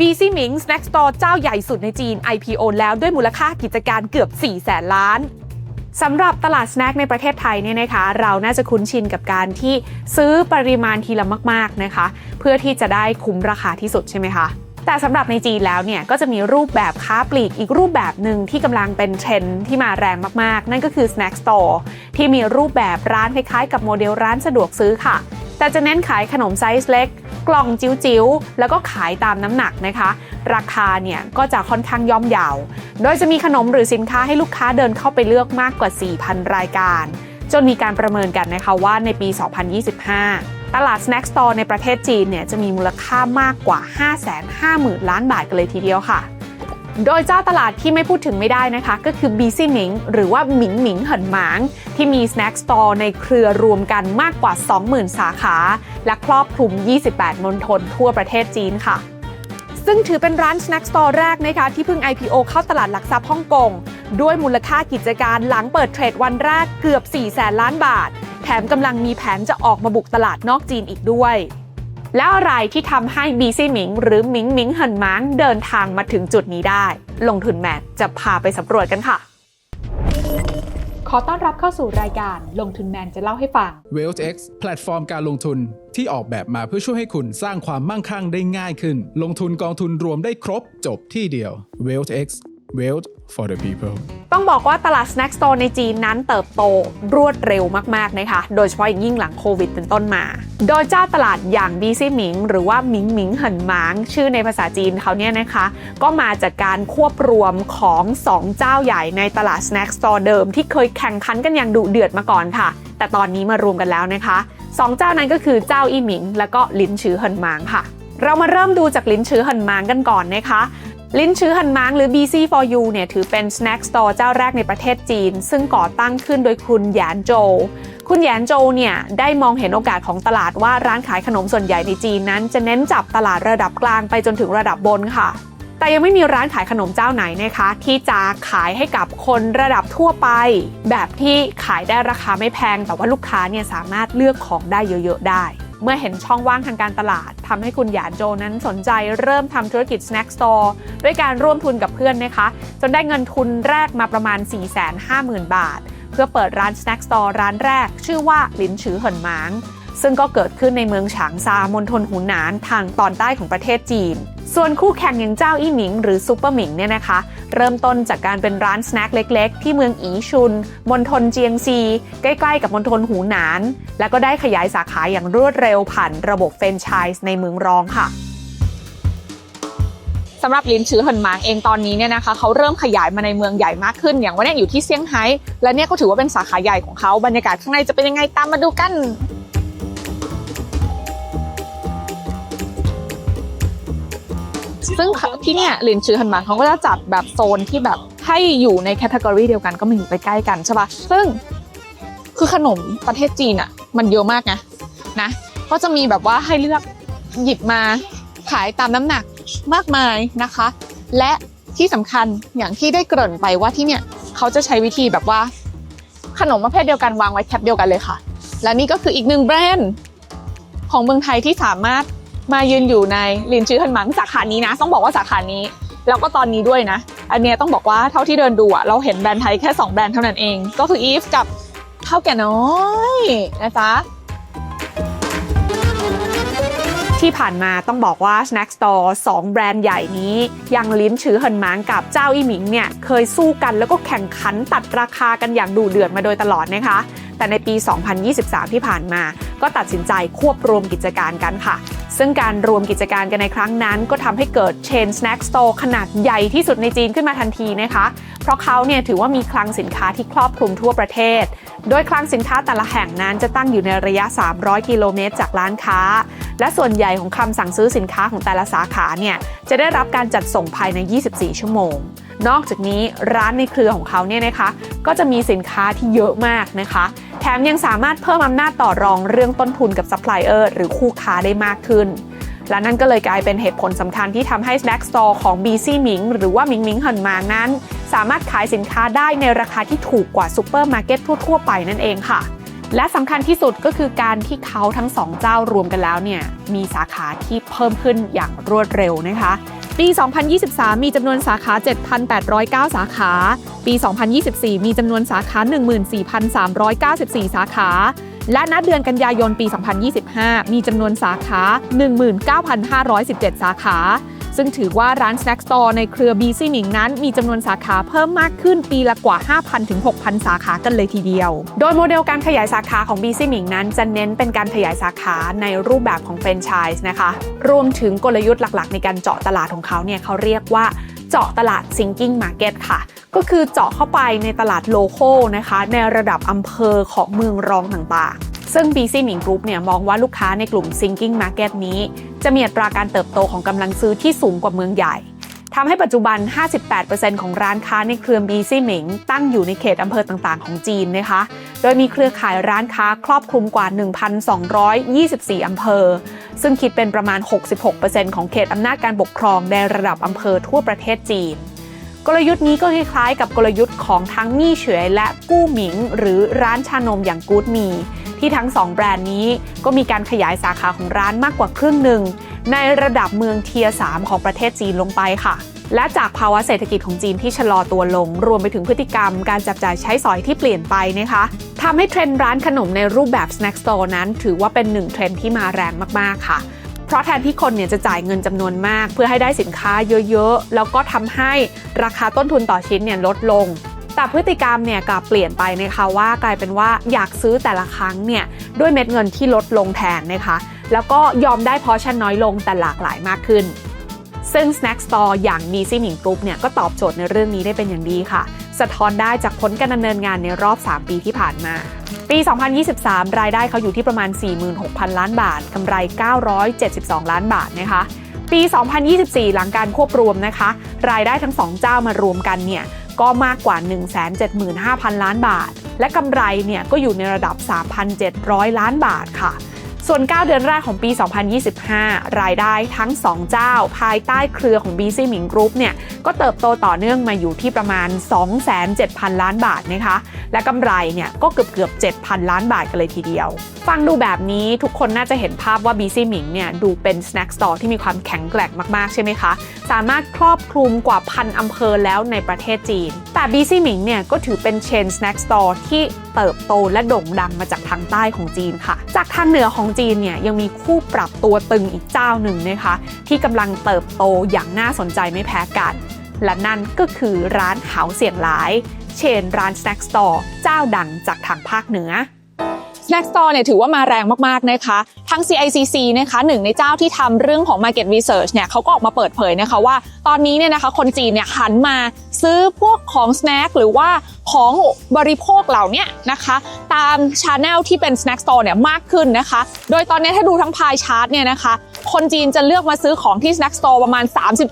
BC Ming Snack Store เจ้าใหญ่สุดในจีน IPO แล้วด้วยมูลค่ากิจการเกือบ 4 แสนล้านสำหรับตลาดสแน็คในประเทศไทยเนี่ยนะคะ เราน่าจะคุ้นชินกับการที่ซื้อปริมาณทีละมากๆนะคะ เพื่อที่จะได้คุ้มราคาที่สุดใช่ไหมคะแต่สำหรับในจีนแล้วเนี่ยก็จะมีรูปแบบค้าปลีกอีกรูปแบบหนึ่งที่กำลังเป็นเทรนด์ที่มาแรงมากๆ นั่นก็คือ snack store ที่มีรูปแบบร้านคล้ายๆ กับโมเดลร้านสะดวกซื้อค่ะ แต่จะเน้นขายขนมไซส์เล็ก กล่องจิ๋วๆ แล้วก็ขายตามน้ำหนักนะคะ ราคาเนี่ยก็จะค่อนข้างย่อมเยาว โดยจะมีขนมหรือสินค้าให้ลูกค้าเดินเข้าไปเลือกมากกว่า 4,000 รายการ จนมีการประเมินกันนะคะว่าในปี 2025 ตลาด Snack Store ในประเทศจีนเนี่ยจะมีมูลค่ามากกว่า 550,000 ล้านบาทกันเลยทีเดียวค่ะ โดยเจ้าตลาดที่ไม่พูดถึงไม่ได้นะคะ ก็คือ BC Ming หรือว่าหมิงหมิงเหินหมาง ที่มี Snack Store ในเครือรวมกันมากกว่า 20,000 สาขา และครอบคลุม 28 มณฑลทั่วประเทศจีนค่ะซึ่งถือเป็นร้าน Snack Store แรกนะคะที่เพิ่ง IPO เข้าตลาดหลักทรัพย์ฮ่องกง ด้วยมูลค่ากิจการหลังเปิดเทรดวันแรกเกือบ 4 แสนล้านบาท แถมกำลังมีแผนจะออกมาบุกตลาดนอกจีนอีกด้วย แล้วอะไรที่ทำให้ BC หมิงหรือหมิงหมิงเหินหมางเดินทางมาถึงจุดนี้ได้ ลงทุนแมทจะพาไปสำรวจกันค่ะ ขอต้อนรับเข้าสู่รายการลงทุนแมนจะเล่าให้ฟัง w e a l t h X แพลตฟอร์มการลงทุนที่ออกแบบมาเพื่อช่วยให้คุณสร้างความมั่งคั่งได้ง่ายขึ้น ลงทุนกองทุนรวมได้ครบจบที่เดียว w e a l t h X Wealth for the people ต้องบอกว่าตลาด Snack Store ในจีนนั้นเติบโตรวดเร็วมากๆนะคะ โดยเฉพาะอย่างยิ่งหลังโควิดเป็นต้นมา โดยเจ้าตลาดอย่าง BC หมิง หรือว่าหมิงหมิงเหินหมาง ชื่อในภาษาจีนเขาเนี่ยนะคะ ก็มาจากการควบรวมของ 2 เจ้าใหญ่ในตลาด Snack Store เดิมที่เคยแข่งขันกันอย่างดุเดือดมาก่อนค่ะ แต่ตอนนี้มารวมกันแล้วนะคะสองเจ้านั้นก็คือเจ้าอีหมิง และก็ลินชือเหินหมางค่ะเรามาเริ่มดูจากลินชือเหินหมางกันก่อนนะคะ ลิ้นชื้อหันมางหรือ BC4U เนี่ยถือเป็น snack store เจ้าแรกในประเทศจีน ซึ่งก่อตั้งขึ้นโดยคุณหยานโจวคุณหยานโจวเนี่ยได้มองเห็นโอกาสของตลาดว่าร้านขายขนมส่วนใหญ่ในจีนนั้น จะเน้นจับตลาดระดับกลางไปจนถึงระดับบนค่ะ แต่ยังไม่มีร้านขายขนมเจ้าไหนนะคะ ที่จะขายให้กับคนระดับทั่วไป แบบที่ขายได้ราคาไม่แพงแต่ว่าลูกค้าเนี่ยสามารถเลือกของได้เยอะ ๆ ได้ เมื่อเห็นช่องว่างทางการตลาดทำให้คุณหยานโจนั้นสนใจเริ่มทำธุรกิจ Snack Store ด้วยการร่วมทุนกับเพื่อนนะคะ จนได้เงินทุนแรกมาประมาณ 450,000 บาท พื่อเปิดร้าน Snack Store ร้านแรก ชื่อว่าลินฉือเหินหมาง ซึ่งก็เกิดขึ้นในเมืองฉางซามณฑลหูหนานทางตอนใต้ของประเทศจีน ส่วนคู่แข่งอย่างเจ้าอี้หมิง หรือซูเปอร์หมิงเนี่ยนะคะ เริ่มต้นจากการเป็นร้านสแน็คเล็ก ๆ ที่เมืองอีชุนมณฑลเจียงซีใกล้ๆ กับมณฑลหูหนาน แล้วก็ได้ขยายสาขาอย่างรวดเร็วผ่านระบบเฟรนไชส์ในเมืองรองค่ะำหรับลินชือเหินหมางเองตอนนี้เนี่ยนะคะเขาเริ่มขยายมาในเมืองใหญ่มากขึ้น อย่างว่าเนี่ยอยู่ที่เซี่ยงไฮ้และเนี่ยก็ถือว่าเป็นสาขาใหญ่ของเขาบรรยากาศข้างในจะเป็นยังไงตามมาดูกันซึ่งที่เนี่ยลินชือหันหมางเขาก็จะจัดแบบโซนที่แบบให้อยู่ในแคตตากรีเดียวกันก็มาอยู่ใกล้ๆกันใช่ปะซึ่งคือขนมประเทศจีนอะมันเยอะมากนะนะ ก็จะมีแบบว่าให้เลือกหยิบมาขายตามน้ำหนัก มากมายนะคะ และที่สำคัญอย่างที่ได้เกริ่นไปว่าที่เนี่ยเขาจะใช้วิธีแบบว่า ขนมประเภทเดียวกันวางไว้แคปเดียวกันเลยค่ะ และนี่ก็คืออีกหนึ่งแบรนด์ของเมืองไทยที่สามารถมายืนอยู่ในลินชื่อฮันมังสาขานี้นะ ต้องบอกว่าสาขานี้ แล้วก็ตอนนี้ด้วยนะ อันเนี้ยต้องบอกว่าเท่าที่เดินดูอะเราเห็นแบรนด์ไทยแค่ 2 แบรนด์เท่านั้นเอง ก็คืออีฟกับเท่าแก่น้อยนะจ๊ะ ที่ผ่านมาต้องบอกว่า Snack Store 2 แบรนด์ใหญ่นี้ ยังลิ้นชือเหินหมางกับเจ้าอีหมิงเนี่ย เคยสู้กันแล้วก็แข่งขันตัดราคากันอย่างดูเดือดมาโดยตลอดนะคะ แต่ในปี 2023 ที่ผ่านมา ก็ตัดสินใจควบรวมกิจการกันค่ะ ซึ่งการรวมกิจการกันในครั้งนั้น ก็ทำให้เกิด Chain Snack Store ขนาดใหญ่ที่สุดในจีนขึ้นมาทันทีนะคะ เพราะเขาเนี่ยถือว่ามีคลังสินค้าที่ครอบคลุมทั่วประเทศ โดยคลังสินค้าแต่ละแห่งนั้นจะตั้งอยู่ในระยะ 300 กิโลเมตรจากร้านค้า และส่วนใหญ่ของคำสั่งซื้อสินค้าของแต่ละสาขาเนี่ยจะได้รับการจัดส่งภายใน 24 ชั่วโมง นอกจากนี้ร้านในเครือของเขาเนี่ยนะคะก็จะมีสินค้าที่เยอะมากนะคะ แถมยังสามารถเพิ่มอำนาจต่อรองเรื่องต้นทุนกับซัพพลายเออร์หรือคู่ค้าได้มากขึ้นและนั่นก็เลยกลายเป็นเหตุผลสำคัญที่ทำให้ Snack Store ของ BC หมิงหรือว่าหมิงหมิงหินมางนั้น สามารถขายสินค้าได้ในราคาที่ถูกกว่าซูเปอร์มาร์เก็ตทั่วๆไปนั่นเองค่ะ และสำคัญที่สุดก็คือการที่เขาทั้งสองเจ้ารวมกันแล้วเนี่ยมีสาขาที่เพิ่มขึ้นอย่างรวดเร็วนะคะ ปี 2023 มีจำนวนสาขา 7,809 สาขา ปี 2024 มีจำนวนสาขา 14,394 สาขา และณเดือนกันยายนปี 2025 มีจำนวนสาขา 19,517 สาขา ซึ่งถือว่าร้าน Snack Store ในเครือ BC หมิงนั้น มีจำนวนสาขาเพิ่มมากขึ้นปีละกว่า 5,000 ถึง 6,000 สาขากันเลยทีเดียว โดยโมเดลการขยายสาขาของ BC หมิงนั้นจะเน้นเป็นการขยายสาขาในรูปแบบของแฟรนไชส์นะคะ รวมถึงกลยุทธ์หลักๆ ในการเจาะตลาดของเขาเนี่ยเขาเรียกว่าเจาะตลาด Sinking Market ค่ะ ก็คือเจาะเข้าไปในตลาดโลโก้นะคะ ในระดับอำเภอของเมืองรองต่างๆ ซึ่ง BC หมิงกรุ๊ปเนี่ยมองว่าลูกค้าในกลุ่ม Sinking Market นี้ จะมีอัตราการเติบโตของกำลังซื้อที่สูงกว่าเมืองใหญ่ทำให้ปัจจุบัน 58%ของร้านค้าในเครือ BC หมิง ตั้งอยู่ในเขตอำเภอต่างๆ ของจีนนะคะ โดยมีเครือข่ายร้านค้าครอบคลุมกว่า 1,224 อำเภอ ซึ่งคิดเป็นประมาณ 66%ของเขตอำนาจการปกครองในระดับอำเภอทั่วประเทศจีน กลยุทธ์นี้ก็คล้ายๆ กับกลยุทธ์ของทั้งมี่เฉวยและกู้หมิง หรือร้านชานมอย่างกู๊ดมี ที่ทั้ง 2 แบรนด์นี้ก็มีการขยายสาขาของร้านมากกว่าครึ่งหนึ่ง ในระดับเมืองเทียร์3ของประเทศจีนลงไปค่ะ และจากภาวะเศรษฐกิจของจีนที่ชะลอตัวลง รวมไปถึงพฤติกรรมการจับจ่ายใช้สอยที่เปลี่ยนไปนะคะทำให้เทรนด์ร้านขนมในรูปแบบ snack store นั้นถือว่าเป็นหนึ่งเทรนด์ที่มาแรงมากๆค่ะเพราะแทนที่คนเนี่ยจะจ่ายเงินจำนวนมาก เพื่อให้ได้สินค้าเยอะๆ แล้วก็ทำให้ราคาต้นทุนต่อชิ้นเนี่ยลดลง แต่พฤติกรรมเนี่ยกลับเปลี่ยนไปนะคะว่ากลายเป็นว่าอยากซื้อแต่ละครั้งเนี่ยด้วยเม็ดเงินที่ลดลงแทนนะคะ แล้วก็ยอมได้พอชั่นน้อยลงแต่หลากหลายมากขึ้น ซึ่ง Snack Store อย่าง b ีซี่หมิงกรุ๊ปเนี่ยก็ตอบโจทย์ในเรื่องนี้ได้เป็นอย่างดีค่ะ สะท้อนได้จากผลการดำเนินงานในรอบ 3 ปีที่ผ่านมา ปี 2023 รายได้เขาอยู่ที่ประมาณ 46,000 ล้านบาทกำไร 972 ล้านบาทนะคะปี 2024 หลังการควบรวมนะคะ รายได้ทั้ง 2 เจ้ามารวมกันเนี่ย ก็มากกว่า 175,000 ล้านบาท และกำไรเนี่ยก็อยู่ในระดับ 3,700 ล้านบาทค่ะ ส่วน 9 เดือนแรกของปี 2025 รายได้ทั้ง 2 เจ้า ภายใต้เครือของ BC หมิงกรุ๊ปเนี่ยก็เติบโตต่อเนื่องมาอยู่ที่ประมาณ 2,700 ล้านบาทนะคะและกำไรเนี่ยก็เกือบเกือบ 7,000 ล้านบาทกันเลยทีเดียว ฟังดูแบบนี้ทุกคนน่าจะเห็นภาพว่า BC หมิงเนี่ยดูเป็น snack store ที่มีความแข็งแกร่งมากๆ ใช่ไหมคะ สามารถครอบคลุมกว่าพันอำเภอแล้วในประเทศจีน แต่ BC หมิงเนี่ยก็ถือเป็นเชน snack store ที่ เติบโตและโด่งดังมาจากทางใต้ของจีนค่ะ จากทางเหนือของจีนเนี่ยยังมีคู่ปรับตัวตึงอีกเจ้าหนึ่งนะคะ ที่กำลังเติบโตอย่างน่าสนใจไม่แพ้กัน และนั่นก็คือร้านหาวเสียงหลาย เชนร้าน snack store เจ้าดังจากทางภาคเหนือ Snack Store เนี่ยถือว่ามาแรงมาก ๆ นะคะ ทั้ง CICC นะคะหนึ่งในเจ้าที่ทำเรื่องของ Market Research เนี่ยเขาก็ออกมาเปิดเผยนะคะว่า ตอนนี้เนี่ยนะคะคนจีนเนี่ยหันมาซื้อพวกของ snack หรือว่า ของบริโภคเหล่านี้นะคะ ตามช n แนลที่เป็น Snack Store เนี่ยมากขึ้นนะคะ โดยตอนนี้ถ้าดูทั้งพายชาร์ตเนี่ยนะคะ คนจีนจะเลือกมาซื้อของที่ Snack Store ประมาณ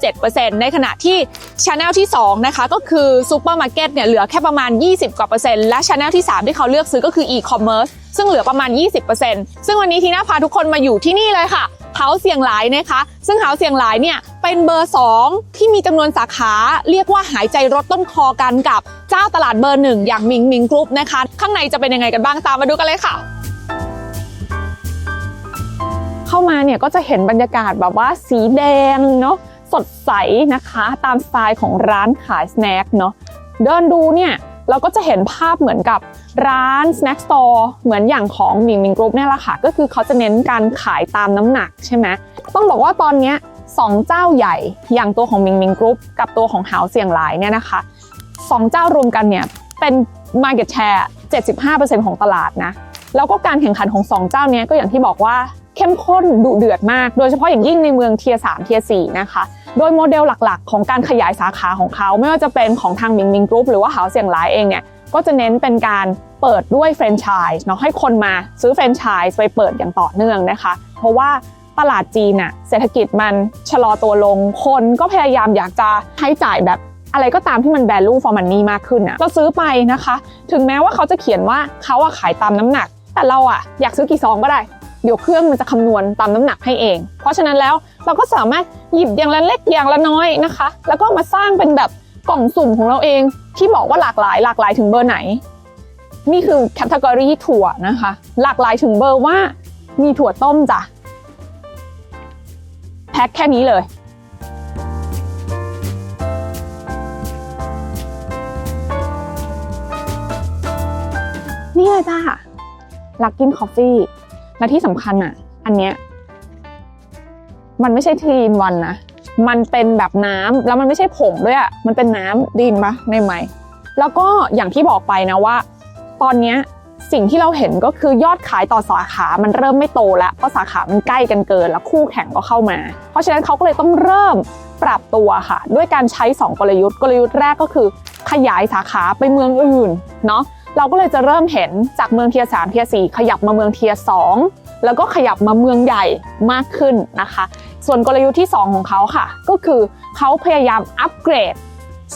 37%ในขณะที่ช n แนลที่ 2 นะคะ ก็คือซูเปอร์มาร์เก็ตเนี่ยเหลือแค่ประมาณ 20 กว่าเปอร์เซ็นต์และช n แนลที่ 3 ที่เขาเลือกซื้อก็คือ e-commerce ซึ่งเหลือประมาณ 20%ซึ่งวันนี้ทีน่าพาทุกคนมาอยู่ที่นี่เลยค่ะ เฮาเสียงหลายนะคะ ซึ่งเฮาเสียงหลายเนี่ยเป็นเบอร์ 2 ที่มีจำนวนสาขา เรียกว่าหายใจรถต้นคอกันกับเจ้าตลาดเบอร์หนึ่งอย่างมิงมิงกรุ๊ปนะคะ ข้างในจะเป็นยังไงกันบ้างตามมาดูกันเลยค่ะเข้ามาเนี่ยก็จะเห็นบรรยากาศแบบว่าสีแดงเนาะสดใสนะคะตามสไตล์ของร้านขายสแน็คเนาะเดินดูเนี่ยเราก็จะเห็นภาพเหมือนกับ ร้าน snack store เหมือนอย่างของมิงมิงกรุ๊ปเนี่ยแหละค่ะ ก็คือเขาจะเน้นการขายตามน้ำหนักใช่ไหมต้องบอกว่าตอนนี้สองเจ้าใหญ่อย่างตัวของมิงมิงกรุ๊ปกับตัวของหาวเสียงหลายเนี่ยนะคะสองเจ้ารวมกันเนี่ยเป็น market share 75%ของตลาดนะ แล้วก็การแข่งขันของ 2 เจ้าเนี้ยก็อย่างที่บอกว่าเข้มข้นดุเดือดมาก โดยเฉพาะอย่างยิ่งในเมืองเทียสามเทียสี่นะคะ โดยโมเดลหลักๆ ของการขยายสาขาของเขา ไม่ว่าจะเป็นของทางมิงมิงกรุ๊ปหรือว่าหาวเสียงหลายเองเนี่ย ก็จะเน้นเป็นการเปิดด้วยแฟรนไชส์เนาะให้คนมาซื้อแฟรนไชส์ไปเปิดอย่างต่อเนื่องนะคะ เพราะว่าตลาดจีนอะเศรษฐกิจมันชะลอตัวลง คนก็พยายามอยากจะให้จ่ายแบบอะไรก็ตามที่มัน value for money มากขึ้นอะก็ซื้อไปนะคะ ถึงแม้ว่าเขาจะเขียนว่าเขาอะขายตามน้ำหนัก แต่เราอะอยากซื้อกี่ซองก็ได้ เดี๋ยวเครื่องมันจะคำนวณตามน้ำหนักให้เอง เพราะฉะนั้นแล้วเราก็สามารถหยิบอย่างละเล็กอย่างละน้อยนะคะ แล้วก็มาสร้างเป็นแบบ กล่องสุ่มของเราเองที่บอกว่าหลากหลายหลากหลายถึงเบอร์ไหน นี่คือแคตตากรีถั่วนะคะ หลากหลายถึงเบอร์ว่ามีถั่วต้มจ้ะแพ็คแค่นี้เลยนี่เลยจ้าลักกินคอฟฟี่ และที่สำคัญอะ อันเนี้ย มันไม่ใช่ทีนวันนะ มันเป็นแบบน้ำแล้วมันไม่ใช่ผงด้วยอะมันเป็นน้ำไดีนปะในไหมแล้วก็อย่างที่บอกไปนะว่า ตอนเนี้สิ่งที่เราเห็นก็คือยอดขายต่อสาขามันเริ่มไม่โตแล้วเพราะสาขามันใกล้กันเกินแล้วคู่แข่งก็เข้ามา เพราะฉะนั้นเขาก็เลยต้องเริ่มปรับตัวค่ะ ด้วยการใช้ 2 กลยุทธ์ กลยุทธ์แรกก็คือขยายสาขาไปเมืองอื่นเนาะเราก็เลยจะเริ่มเห็นจากเมืองเทียสามเทียสี่ขยับมาเมืองเทียสองแล้วก็ขยับมาเมืองใหญ่มากขึ้นนะคะ ส่วนกลยุทธ์ที่ 2 ของเขาค่ะ ก็คือเขาพยายามอัปเกรด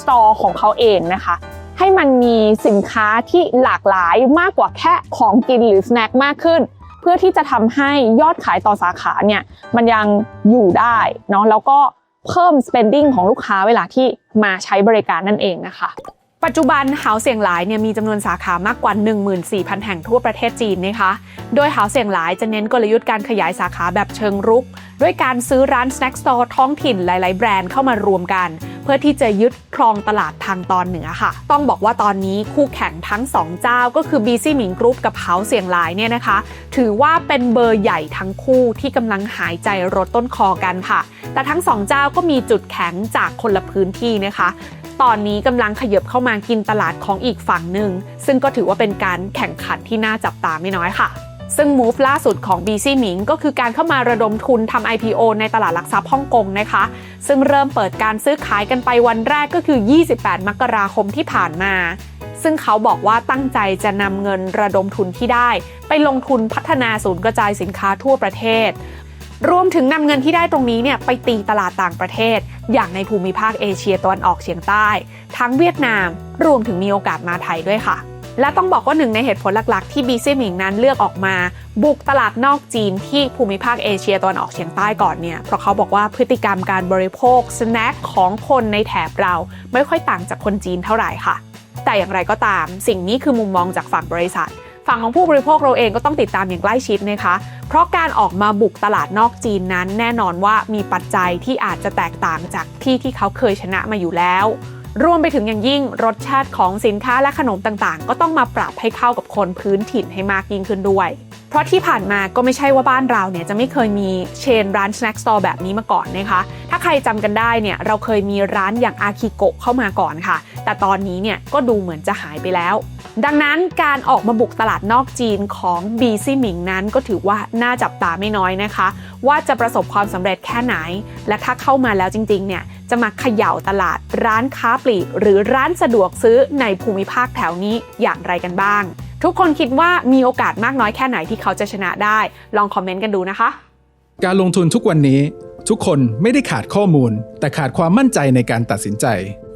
สตอร์ของเขาเองนะคะ ให้มันมีสินค้าที่หลากหลายมากกว่าแค่ของกินหรือสแน็คมากขึ้น เพื่อที่จะทำให้ยอดขายต่อสาขาเนี่ยมันยังอยู่ได้เนาะแล้วก็เพิ่ม spending ของลูกค้าเวลาที่มาใช้บริการนั่นเองนะคะ ปัจจุบันหาวเสียงหลายเนี่ยมีจำนวนสาขามากกว่า 14,000 แห่งทั่วประเทศจีนนะคะโดยหาวเสียงหลายจะเน้นกลยุทธ์การขยายสาขาแบบเชิงรุก ด้วยการซื้อร้าน snack store ท้องถิ่นหลาย ๆ แบรนด์เข้ามารวมกัน เพื่อที่จะยึดครองตลาดทางตอนเหนือค่ะ ต้องบอกว่าตอนนี้คู่แข่งทั้ง 2 เจ้าก็คือ BC หมิงกรุ๊ปกับเฮาเสียงหลายเนี่ยนะคะ ถือว่าเป็นเบอร์ใหญ่ทั้งคู่ที่กำลังหายใจรดต้นคอกันค่ะ แต่ทั้งสองเจ้าก็มีจุดแข็งจากคนละพื้นที่นะคะ ตอนนี้กำลังขยับเข้ามากินตลาดของอีกฝั่งหนึ่ง ซึ่งก็ถือว่าเป็นการแข่งขันที่น่าจับตาไม่น้อยค่ะซึ่ง move ล่าสุดของ BC หมิงก็คือการเข้ามาระดมทุนทำ IPO ในตลาดหลักทรัพย์ฮ่องกงนะคะ ซึ่งเริ่มเปิดการซื้อขายกันไปวันแรกก็คือ 28 มกราคมที่ผ่านมา ซึ่งเขาบอกว่าตั้งใจจะนำเงินระดมทุนที่ได้ ไปลงทุนพัฒนาศูนย์กระจายสินค้าทั่วประเทศ รวมถึงนำเงินที่ได้ตรงนี้เนี่ยไปตีตลาดต่างประเทศ อย่างในภูมิภาคเอเชียตะวันออกเฉียงใต้ ทั้งเวียดนาม รวมถึงมีโอกาสมาไทยด้วยค่ะ และต้องบอกว่าหนึ่งในเหตุผลหลักๆ ที่บีซี่หมิงนั้นเลือกออกมา บุกตลาดนอกจีนที่ภูมิภาคเอเชียตะวันออกเฉียงใต้ก่อนเนี่ยเพราะเขาบอกว่าพฤติกรรมการบริโภคสแน็คของคนในแถบเราไม่ค่อยต่างจากคนจีนเท่าไหร่ค่ะแต่อย่างไรก็ตาม สิ่งนี้คือมุมมองจากฝั่งบริษัท ฝั่งของผู้บริโภคเราเองก็ต้องติดตามอย่างใกล้ชิดนะคะ เพราะการออกมาบุกตลาดนอกจีนนั้น แน่นอนว่ามีปัจจัยที่อาจจะแตกต่างจากที่ที่เขาเคยชนะมาอยู่แล้วรวมไปถึงอย่างยิ่งรสชาติของสินค้าและขนมต่างๆ ก็ต้องมาปรับให้เข้ากับคนพื้นถิ่นให้มากยิ่งขึ้นด้วยเพราะที่ผ่านมาก็ไม่ใช่ว่าบ้านเราเนี่ยจะไม่เคยมีเชนร้าน snack store แบบนี้มาก่อนนะคะ ถ้าใครจำกันได้เนี่ยเราเคยมีร้านอย่างอาคิโกะเข้ามาก่อนค่ะ แต่ตอนนี้เนี่ยก็ดูเหมือนจะหายไปแล้ว ดังนั้นการออกมาบุกตลาดนอกจีนของ b ีซี่หมิงนั้นก็ถือว่าน่าจับตาไม่น้อยนะคะ ว่าจะประสบความสำเร็จแค่ไหน และถ้าเข้ามาแล้วจริงๆเนี่ยจะมาเขย่าตลาดร้านค้าปลีก หรือร้านสะดวกซื้อในภูมิภาคแถวนี้อย่างไรกันบ้าง ทุกคนคิดว่ามีโอกาสมากน้อยแค่ไหนที่เขาจะชนะได้ ลองคอมเมนต์กันดูนะคะ การลงทุนทุกวันนี้ ทุกคนไม่ได้ขาดข้อมูล แต่ขาดความมั่นใจในการตัดสินใจ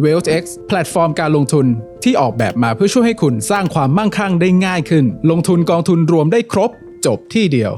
WealthX แพลตฟอร์มการลงทุนที่ออกแบบมาเพื่อช่วยให้คุณสร้างความมั่งคั่งได้ง่ายขึ้น ลงทุนกองทุนรวมได้ครบ จบที่เดียว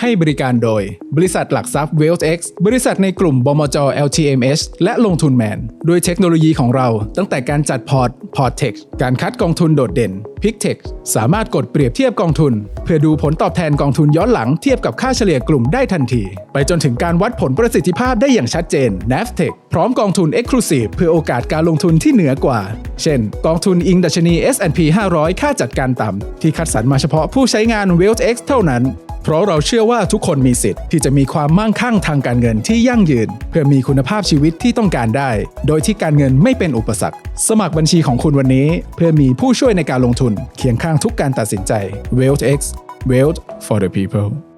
ให้บริการโดย บริษัทหลักทรัพย์ WealthX บริษัทในกลุ่มบมจ LTMH และลงทุนแมน ด้วยเทคโนโลยีของเรา ตั้งแต่การจัดพอร์ตพอร์ตเทคการคัดกองทุนโดดเด่น p i c t e c h สามารถกดเปรียบเทียบกองทุน เพื่อดูผลตอบแทนกองทุนย้อนหลังเทียบกับค่าเฉลี่ยกลุ่มได้ทันที ไปจนถึงการวัดผลประสิทธิภาพได้อย่างชัดเจน NAVTech พร้อมกองทุน Exclusive เพื่อโอกาสการลงทุนที่เหนือกว่า เช่น กองทุนอิงดัชนี S&P 500 ค่าจัดการต่ำที่คัดสรรมาเฉพาะผู้ใช้งาน WealthX เท่านั้น เพราะเราเชื่อว่าทุกคนมีสิทธิ์ที่จะมีความมั่งคั่งทางการเงินที่ยั่งยืน เพื่อมีคุณภาพชีวิตที่ต้องการได้ โดยที่การเงินไม่เป็นอุปสรรค สมัครบัญชีของคุณวันนี้ เพื่อมีผู้ช่วยในการลงทุนเคียงข้างทุกการตัดสินใจ WealthX Wealth for the people